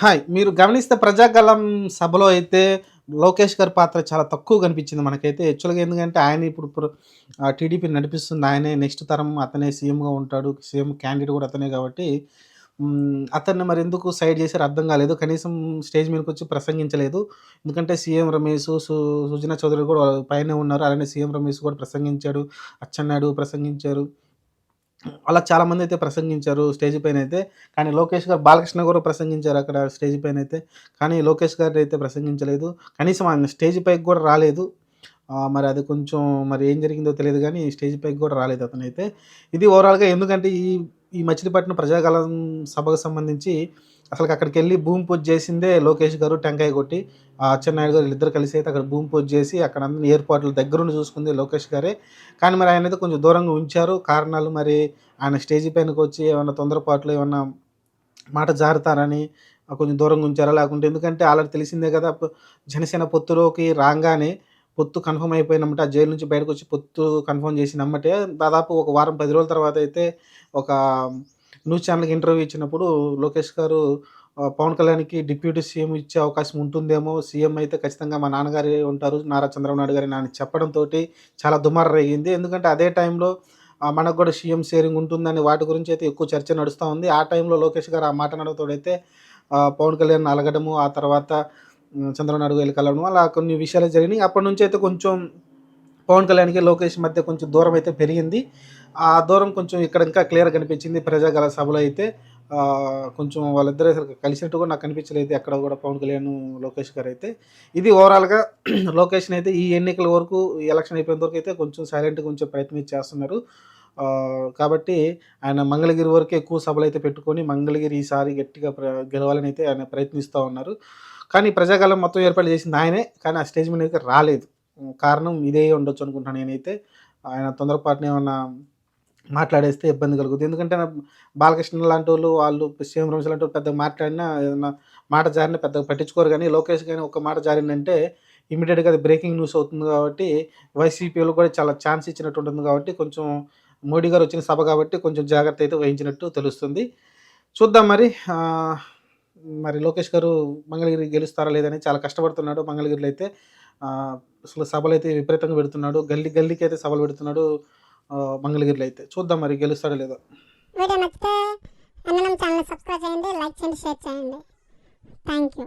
Hi మీరు గమనిస్తే ప్రజాగలం సభలో అయితే లోకేష్ గారి పాత్ర చాలా తక్కువ కనిపించింది మనకైతే. యాక్చువల్గా ఎందుకంటే ఆయన ఇప్పుడు టీడీపీ నడిపిస్తుంది. ఆయనే నెక్స్ట్ తరం అతనే సీఎంగా ఉంటాడు. సీఎం క్యాండిడేట్ కూడా అతనే కాబట్టి అతన్ని మరి ఎందుకు సైడ్ చేశారు అర్థం కాలేదు. కనీసం స్టేజ్ మీదకి వచ్చి ప్రసంగించలేదు. ఎందుకంటే సీఎం రమేష్ సు సుజనా చౌదరి కూడా పైన ఉన్నారు. అలానే సీఎం రమేష్ కూడా ప్రసంగించాడు. అచ్చెన్నాయుడు ప్రసంగించారు. అలా చాలామంది అయితే ప్రసంగించారు స్టేజ్ పైన అయితే. కానీ లోకేష్ గారు బాలకృష్ణ గారు ప్రసంగించారు అక్కడ స్టేజ్ పైన అయితే. కానీ లోకేష్ గారు అయితే ప్రసంగించలేదు. కనీసం ఆయన స్టేజ్ పైకి కూడా రాలేదు. మరి అది కొంచెం మరి ఏం జరిగిందో తెలియదు కానీ స్టేజ్ పైకి కూడా రాలేదు అతనైతే. ఇది ఓవరాల్గా ఎందుకంటే ఈ ఈ మచిలీపట్నం ప్రజాగలం సభకు సంబంధించి అసలు అక్కడికి వెళ్ళి భూమి పూజ చేసిందే లోకేష్ గారు టెంకాయ కొట్టి అచ్చెన్నాయుడు గారు ఇద్దరు కలిసి అయితే అక్కడ భూమి పూజ చేసి అక్కడ అన్ని ఏర్పాట్లు దగ్గరుండి చూసుకుంది లోకేష్ గారే. కానీ మరి ఆయన అయితే కొంచెం దూరంగా ఉంచారు. కారణాలు మరి ఆయన స్టేజీ పైనకి వచ్చి ఏమైనా తొందరపాట్లు ఏమన్నా మాట జారుతారని కొంచెం దూరంగా ఉంచారా లేకుంటే? ఎందుకంటే ఆల్రెడీ తెలిసిందే కదా జనసేన పొత్తులోకి రాగానే పొత్తు కన్ఫర్మ్ అయిపోయినమ్మట ఆ జైలు నుంచి బయటకు వచ్చి పొత్తు కన్ఫర్మ్ చేసినమ్మటే దాదాపు ఒక వారం పది రోజుల తర్వాత అయితే ఒక న్యూస్ ఛానల్కి ఇంటర్వ్యూ ఇచ్చినప్పుడు లోకేష్ గారు పవన్ కళ్యాణ్కి డిప్యూటీ సీఎం ఇచ్చే అవకాశం ఉంటుందేమో సీఎం అయితే ఖచ్చితంగా మా నాన్నగారు ఉంటారు నారా చంద్రబాబు నాయుడు గారి నాన్న చెప్పడంతో చాలా దుమారం రేగింది ఎందుకంటే అదే టైంలో మనకు కూడా సీఎం షేరింగ్ ఉంటుందని వాటి గురించి అయితే ఎక్కువ చర్చ నడుస్తూ ఉంది. ఆ టైంలో లోకేష్ గారు ఆ మాట నడతోడైతే పవన్ కళ్యాణ్ అలగడము ఆ తర్వాత చంద్రబాబు నాయుడు వెళ్ళి కలవడం అలా కొన్ని విషయాలు జరిగినాయి. అప్పటి నుంచి అయితే కొంచెం పవన్ కళ్యాణ్కి లోకేష్ మధ్య కొంచెం దూరం అయితే పెరిగింది. ఆ దూరం కొంచెం ఇక్కడ ఇంకా క్లియర్ కనిపించింది ప్రజాగల సభలో అయితే. కొంచెం వాళ్ళిద్దరూ కలిసినట్టు కూడా నాకు కనిపించలేదు అక్కడ కూడా పవన్ కళ్యాణ్ లోకేష్ గారు అయితే. ఇది ఓవరాల్గా లోకేష్ని అయితే ఈ ఎన్నికల వరకు ఎలక్షన్ అయిపోయిన వరకు అయితే కొంచెం సైలెంట్గా కొంచెం ప్రయత్నం చేస్తున్నారు. కాబట్టి ఆయన మంగళగిరి వరకు ఎక్కువ సభలు అయితే పెట్టుకొని మంగళగిరి ఈసారి గట్టిగా ప్ర గెలవాలని అయితే ఆయన ప్రయత్నిస్తూ ఉన్నారు. కానీ ప్రజాకాలం మొత్తం ఏర్పాటు చేసింది ఆయనే కానీ ఆ స్టేజ్ మీద రాలేదు. కారణం ఇదే ఉండొచ్చు అనుకుంటున్నాను నేనైతే. ఆయన తొందరపాటున ఏమన్నా మాట్లాడేస్తే ఇబ్బంది కలుగుతుంది. ఎందుకంటే బాలకృష్ణ లాంటి వాళ్ళు వాళ్ళు సీఎం రమేష్ లాంటి వాళ్ళు పెద్దగా మాట్లాడినా ఏదైనా మాట జారినా పెద్దగా పట్టించుకోరు. కానీ లోకేష్ కానీ ఒక మాట జారిందంటే ఇమీడియట్గా అది బ్రేకింగ్ న్యూస్ అవుతుంది కాబట్టి వైసీపీలో కూడా చాలా ఛాన్స్ ఇచ్చినట్టు ఉంటుంది కాబట్టి కొంచెం మోడీ గారు వచ్చిన సభ కాబట్టి కొంచెం జాగ్రత్త అయితే వహించినట్టు తెలుస్తుంది. చూద్దాం మరి మరి లోకేష్ గారు మంగళగిరి గెలుస్తారా లేదని చాలా కష్టపడుతున్నాడు. మంగళగిరిలో అయితే అసలు సభలు అయితే విపరీతంగా పెడుతున్నాడు. గల్లీ గల్లీకి అయితే సభలు పెడుతున్నాడు మంగళగిరిలో అయితే. చూద్దాం మరి గెలుస్తాడో లేదో. వీడియో నచ్చితే ఛానల్ సబ్స్క్రైబ్ చేయండి లైక్ చేయండి షేర్ చేయండి. Thank you.